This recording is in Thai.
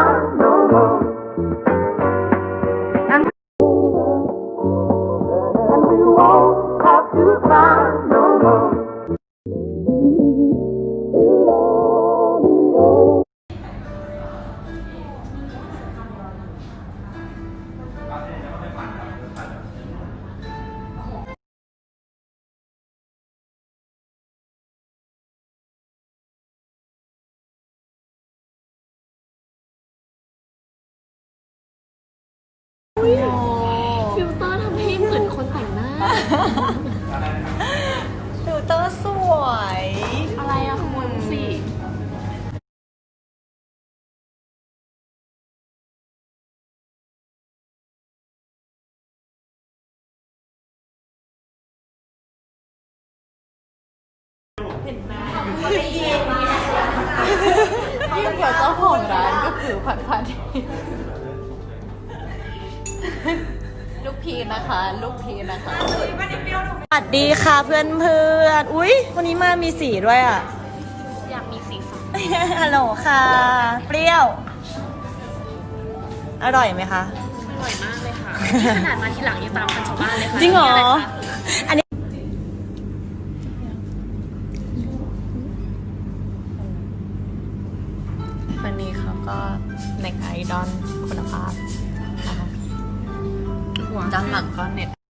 no more. คนแต่งหน้าฟิลเตอร์สวย อะไรอะขโมยมุกสิยิ่งกว่าเจ้าของร้านก็คือผัดผัด ลูกพีนะคะ ลูกพีนะคะ สวัสดีค่ะเพื่อนเพื่อนๆอุ๊ยวันนี้มามีสีด้วยอะ อยากมีสีสันฮัลโหลค่ะ เปรี้ยว อร่อยไหมคะ อร่อยมากเลยค่ะนี่ขนาดมาทีหลังยังตามกันชาวบ้านเลยค่ะจริงเหรอนี่ะไคะอันนี้วันนี้เขาก็เน็กไอดอนคุณภาพ นะคะหัวด้านหลังก็เน็ต